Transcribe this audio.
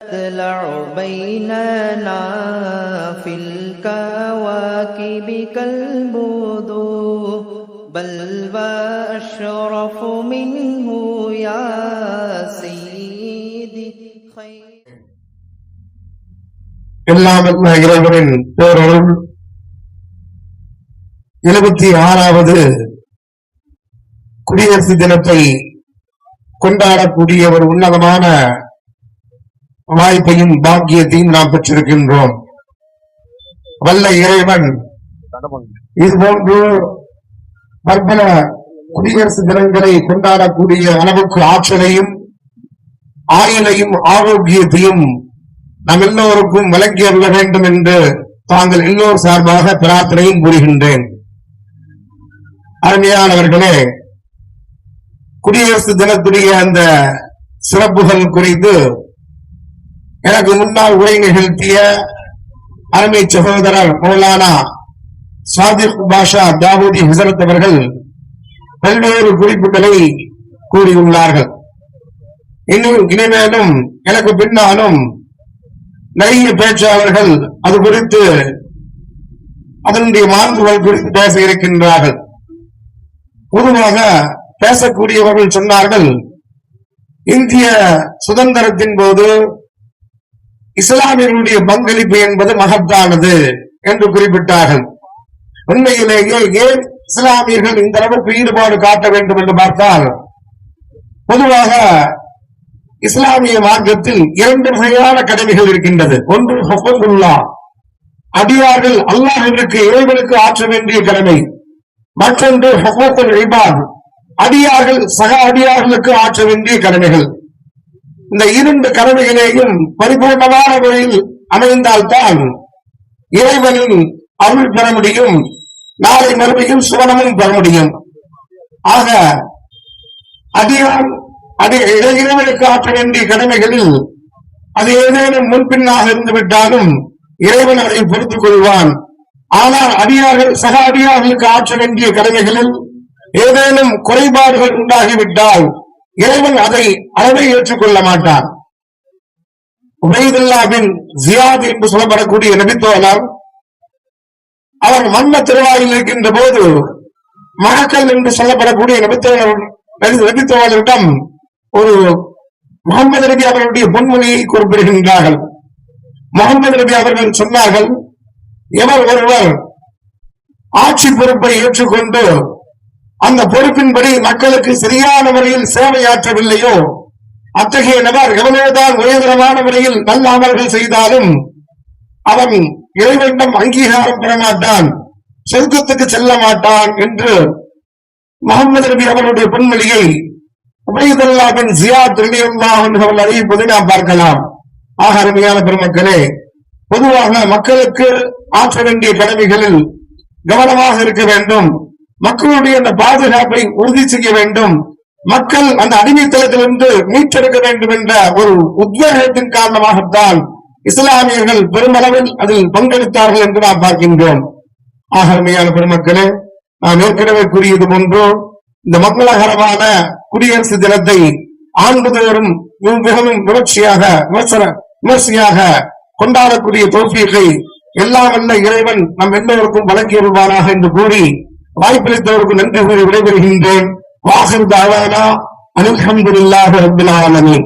تطلع بيننا في الكواكب كالبدور بل وأشرف منه يا سيدي خير எல்லாம் வல்ல இறைவனின் பேரருள் எழுபத்தி ஆறாவது குடியரசு தினத்தை கொண்டாடக்கூடிய ஒரு உன்னதமான வாய்ப்பையும் பாக்கியத்தையும் நாம் பெற்றிருக்கின்றோம். வல்ல இறைவன் இதுபோன்று பற்பல குடியரசு தினங்களை கொண்டாடக்கூடிய அளவுக்கு ஆற்றலையும் ஆயுளையும் ஆரோக்கியத்தையும் நம் எல்லோருக்கும் வழங்கி அருள வேண்டும் என்று தாங்கள் எல்லோர் சார்பாக பிரார்த்தனையும் கூறுகின்றேன். அருமையானவர்களே குடியரசு தினத்துடைய அந்த சிறப்புகள் குறித்து எனக்கு முன்னால் உரை நிகழ்த்திய அருமை சகோதரர் மௌலானா சாதிக் பாஷா தாவூதி ஹசரத் அவர்கள் பல்வேறு குறிப்புகளை கூறியுள்ளார்கள். இன்னும் இனிமேலும் எனக்கு பின்னாலும் நிறைய பேச்சாளர்கள் அது குறித்து அதனுடைய மாண்புகள் குறித்து பேச இருக்கின்றார்கள். பொதுவாக பேசக்கூடியவர்கள் சொன்னார்கள் இந்திய சுதந்திரத்தின் போது இஸ்லாமியர்களுடைய பங்களிப்பு என்பது மகத்தானது என்று குறிப்பிட்டார்கள். உண்மையிலேயே ஏன் இஸ்லாமியர்கள் இந்த அளவுக்கு ஈடுபாடு காட்ட வேண்டும் என்று பார்த்தால் பொதுவாக இஸ்லாமிய மார்க்கத்தில் இரண்டு வகையான கடமைகள் இருக்கின்றது. ஒன்று ஹுக்குல்லா அடியார்கள் அல்லாஹிற்கு இறைவனுக்கு ஆற்ற வேண்டிய கடமை. மற்றொன்று ஹுக்குல் இபாத். அடியார்கள் சக அடியார்களுக்கு ஆற்ற வேண்டிய கடமைகள். இந்த இரண்டு கடமைகளையும் பரிபூர்ணமான முறையில் அமைந்தால்தான் இறைவனின் அருள் பெற முடியும் நாளை மறுபடியும் சுவனமும் பெற முடியும். ஆக அடியான் அது இறைவனுக்கு ஆற்ற வேண்டிய கடமைகளில் அது ஏதேனும் முன்பின்னாக இருந்து விட்டாலும் இறைவன் அதை பொறுத்துக் கொள்வான். ஆனால் அடியார்கள் சக அடியார்களுக்கு ஆற்ற வேண்டிய கடமைகளில் ஏதேனும் குறைபாடுகள் உண்டாகிவிட்டால் இறைவன் அதை அளவை ஏற்றுக்கொள்ள மாட்டான். உபயதுல்லாவின் ஜியாத் என்று சொல்லப்படக்கூடிய நபித்தோழர் அவர் மன்ன திருவாயில் இருக்கின்ற போது மகக்கல் என்று சொல்லப்படக்கூடிய நபித்தோழர் நபித்தோழரிடம் ஒரு முகமது நபி அவர்களுடைய பொன்மொழியை குறிப்பிடுகின்றார்கள் முகமது நபி அவர்கள் சொன்னார்கள் எவர் ஒருவர் ஆட்சி பொறுப்பை ஏற்றுக்கொண்டு அந்த பொறுப்பின்படி மக்களுக்கு சரியான முறையில் சேவையாற்றவில்லையோ அத்தகைய நபர் எவ்வளவுதான் உயர்தரமான முறையில் நல்ல அமல்கள் செய்தாலும் அவன் இறைவனிடம் அங்கீகாரம் பெற மாட்டான் சொர்க்கத்துக்கு செல்ல மாட்டான் என்று முகமது நபி அவருடைய பொன்மொழியை உபயதுல்லா பின் ஜியாத் ரலியல்லாஹு என்று அவர்கள் அறிவிப்பதை நாம் பார்க்கலாம். ஆக அருமையான பெருமக்களே பொதுவாக மக்களுக்கு ஆற்ற வேண்டிய கடமைகளில் கவனமாக இருக்க வேண்டும். மக்களுடைய அந்த பாதுகாப்பை உறுதி செய்ய வேண்டும். மக்கள் அந்த அடிமைத்தளத்திலிருந்து மீட்டெடுக்க வேண்டும் என்ற ஒரு உத்வேகத்தின் காரணமாகத்தான் இஸ்லாமியர்கள் பெருமளவில் அதில் பங்கெடுத்தார்கள் என்று நாம் பார்க்கின்றோம். ஆகர்மையான பெருமக்களே நான் ஏற்கனவே கூறியது போன்றோ இந்த மங்களகரமான குடியரசு தினத்தை ஆண்டுதோறும் மிகவும் விமர்சையாக விமர்சன விமர்சையாக கொண்டாடக்கூடிய தோல்வியை எல்லாம் அல்ல இறைவன் நம் எல்லோருக்கும் வழங்கியிருவானாக என்று கூறி வாய்ப்பளித்தவருக்கு நன்றி கூறி விடைபெறுகின்றேன் வாசல் தாவானா அனில்ஹம்துலில்லாஹி ரப்பில் ஆலமீன்